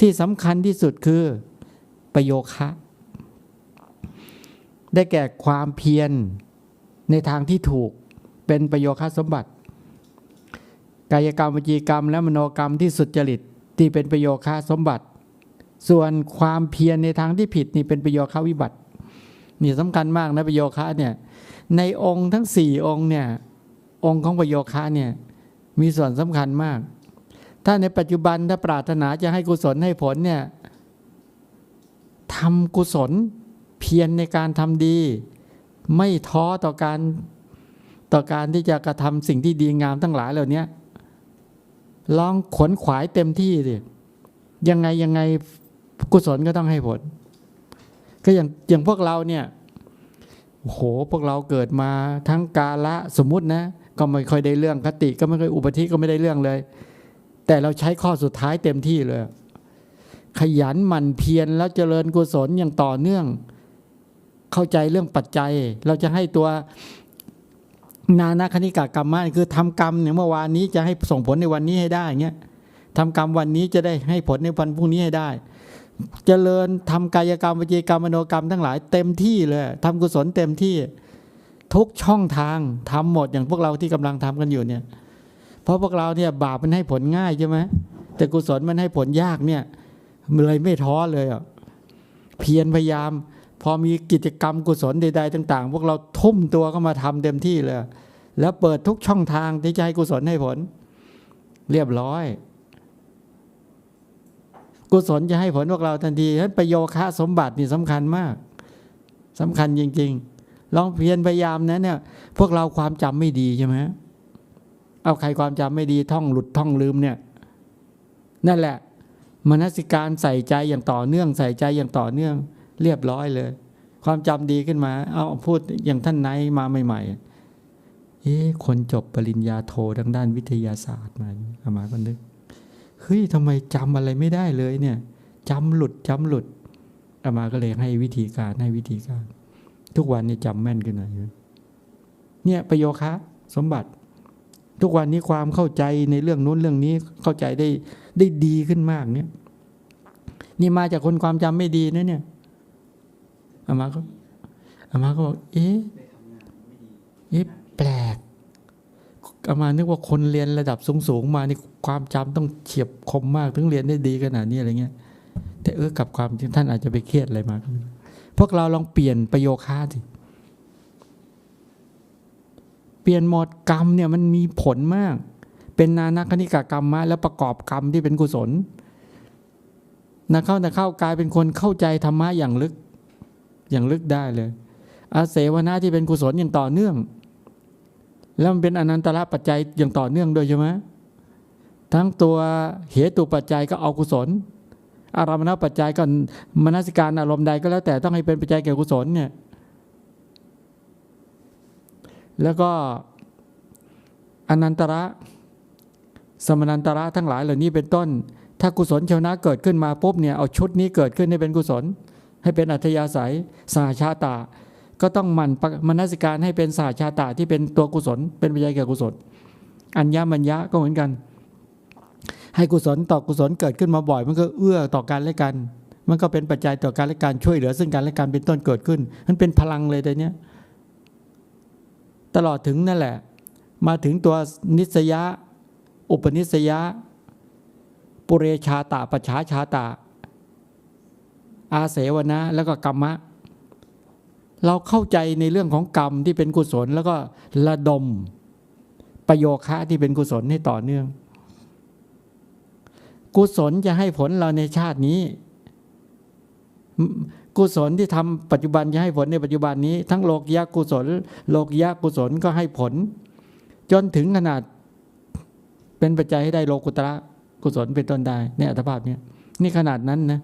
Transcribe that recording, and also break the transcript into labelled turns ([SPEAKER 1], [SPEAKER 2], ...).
[SPEAKER 1] ที่สำคัญที่สุดคือประโยคะ ได้แก่ความเพียรในทางที่ถูกเป็นประโยคะสมบัติ กายกรรมวจีกรรม และมโนกรรมที่สุจริตที่เป็นประโยคะสมบัติ ส่วนความเพียรในทางที่ผิดนี่เป็นประโยคะวิบัตินี่สำคัญมากนะประโยคะเนี่ยในองค์ทั้งสี่องค์เนี่ยองค์ของประโยคะเนี่ยมีส่วนสำคัญมาก ถ้าในปัจจุบันถ้าปรารถนาจะให้กุศลให้ผลเนี่ยทำกุศลเพียรในการทำดี ไม่ท้อต่อการต่อการที่จะกระทำสิ่งที่ดีงามทั้งหลายเหล่านี้ลองขวนขวายเต็มที่สิยังไงยังไงกุศลก็ต้องให้ผล ก็อย่างอย่างพวกเราเนี่ยโหพวกเราเกิดมาทั้งกาละสมมุตินะ ก็ไม่ค่อยได้เรื่องคติ ก็ไม่ค่อยอุปธิก็ไม่ได้เรื่องเลย แต่เราใช้ข้อสุดท้ายเต็มที่เลย ขยันหมั่นเพียรแล้วเจริญกุศลอย่างต่อเนื่อง เข้าใจเรื่องปัจจัย เราจะให้ตัวนานาคณิกากรรมะคือทำกรรมเนี่ยเมื่อวานนี้จะให้ส่งผลในวันนี้ให้ได้เงี้ยทำกรรมวันนี้จะได้ให้ผลในวันพรุ่งนี้ให้ได้เจริญทำกายกรรมวิจีกรรมมโนกรรมทั้งหลายเต็มที่เลยทำกุศลเต็มที่ ทุกช่องทางทำหมดอย่างพวกเราที่กำลังทำกันอยู่เนี่ย เพราะพวกเราเนี่ยบาปมันให้ผลง่ายใช่ไหมแต่กุศลมันให้ผลยากเนี่ยเลยไม่ท้อเลยอะเพียรพยายาม พอมีกิจกรรมกุศลใดๆต่าง ๆ พวกเราทุ่มตัวก็มาทำเต็มที่เลย แล้วเปิดทุกช่องทางที่จะให้กุศลให้ผล เรียบร้อย กุศลจะให้ผลพวกเราทันทีฉะนั้นประโยคะสมบัตินี่สำคัญมากสำคัญจริง ๆ ลองเพียรพยายามนะเนี่ย พวกเราความจำไม่ดีใช่ไหม เอาใครความจำไม่ดีท่องหลุดท่องลืมเนี่ยนั่นแหละมนสิการใส่ใจอย่างต่อเนื่องใส่ใจอย่างต่อเนื่อง เรียบร้อยเลย ความจำดีขึ้นมา เอาพูดอย่างท่านไนมาใหม่ๆเอ๊ะคนจบปริญญาโททางด้านวิทยาศาสตร์มาอามาก็นึกเฮ้ยทำไมจำอะไรไม่ได้เลยเนี่ยจำหลุดจำหลุดอามาก็เลยให้วิธีการให้วิธีการ ทุกวันนี้จำแม่นขึ้นหน่อยเนี่ยประโยคะสมบัติ ทุกวันนี้ความเข้าใจในเรื่องนู้นเรื่องนี้เข้าใจได้ได้ดีขึ้นมากเนี่ยนี่มาจากคนความจำไม่ดีนะเนี่ยอามาก็อามาก็บอกเอ๊ะเอ๊ะแปลกอามานึกว่าคนเรียนระดับสูงๆมานี่ความจำต้องเฉียบคมมากถึงเรียนได้ดีขนาดนี้อะไรเงี้ย แต่เออกับความจริงท่านอาจจะไปเครียดอะไรมาพวกเราลองเปลี่ยนประโยคาสิ ปลี่ยนหมดกรรมเนี่ยมันมีผลมาก เป็นนานาคณิกากรรมมาแล้วประกอบกรรมที่เป็นกุศลนะเข้านะเข้ากลายเป็นคนเข้าใจธรรมะอย่างลึกอย่างลึกได้เลยอาเสวนาที่เป็นกุศลอย่างต่อเนื่อง แล้วมันเป็นอนันตระปัจจัยอย่างต่อเนื่องด้วยใช่ไหมทั้งตัวเหตุปัจจัยก็เอากุศล อารมณปัจจัยก็มนสิการอารมณ์ใดก็แล้วแต่ต้องให้เป็นปัจจัยแก่กุศลเนี่ย แล้วก็อนันตระ สมนันตระทั้งหลายเหล่านี้เป็นต้น ถ้ากุศลชาวนะเกิดขึ้นมาปุ๊บเนี่ยเอาชุดนี้เกิดขึ้นให้เป็นกุศล ให้เป็นอัธยาศัยสหชาตา ก็ต้องมันมนสิการให้เป็นสหชาตาที่เป็นตัวกุศล เป็นปัจจัยแก่กุศล อัญญามัญญะก็เหมือนกัน ให้กุศลต่อกุศลเกิดขึ้นมาบ่อย มันก็เอื้อต่อกันและกัน มันก็เป็นปัจจัยต่อการและการช่วยเหลือซึ่งกันและกันเป็นต้นเกิดขึ้น มันเป็นพลังเลยแต่เนี้ย ตลอดถึงนั่นแหละ มาถึงตัวนิสยะ อุปนิสยะ ปุเรชาตาปัจฉาชาตา อาเสวนะ แล้วก็กรรมะ เราเข้าใจในเรื่องของกรรมที่เป็นกุศล แล้วก็ระดมประโยคะที่เป็นกุศลให้ต่อเนื่อง กุศลจะให้ผลเราในชาตินี้ กุศลที่ทำปัจจุบันจะให้ผลในปัจจุบันนี้ ทั้งโลกยะกุศล โลกยะกุศลก็ให้ผล จนถึงขนาดเป็นปัจจัยให้ได้โลกุตระกุศลเป็นต้นได้ในอัตภาพเนี้ยนี่ขนาดนั้นนะ